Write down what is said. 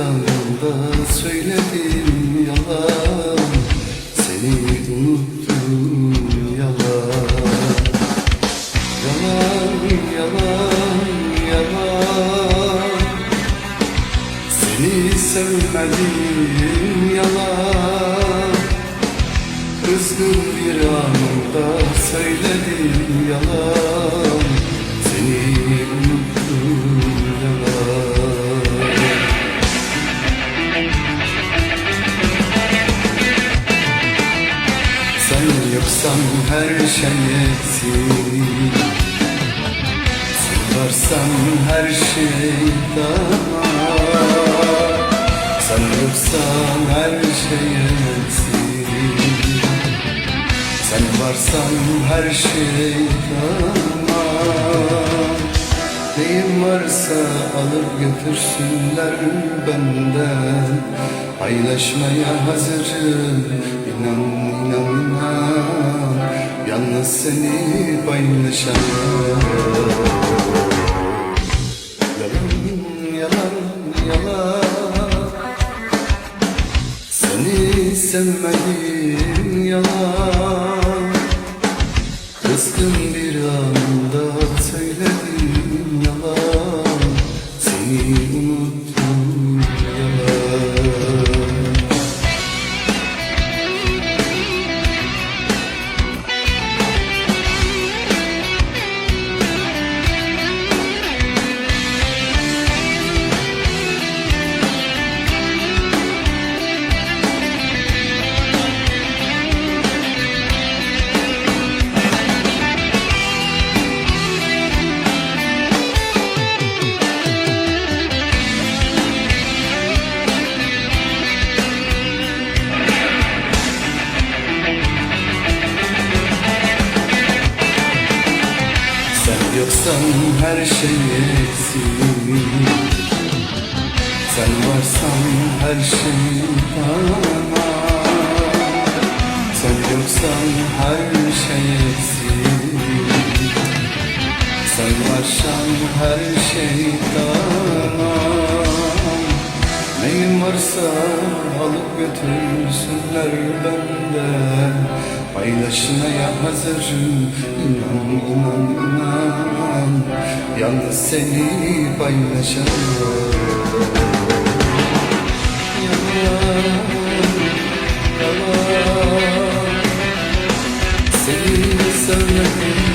anda söyledim yalan. Seni unuttum yalan. Yalan, yalan, yalan. Seni sevmedim yalan. Kızgın bir anda söyledim yalan yoksan her şey eksik. Sen varsan her şey tamam. Sen yoksan her şey eksik. Sen varsan her şey tamam. Neyim varsa alıp götürsünler benden. Paylaşmaya hazırım seni paylaşamam Yalan yalan yalan. Seni sevmedim yalan. Kızgın bir anda söyledim yalan. Seni unuttum yalan yoksan her şey eksik Sen varsan her şey tamam Sen yoksan her şey eksik Sen varsan her şey tamam Neyim varsa alıp götürsünler benden Paylaşmaya hazırım inan inan inan. Yalnız seni paylaşamam Yalan, yalan Seni sevmedim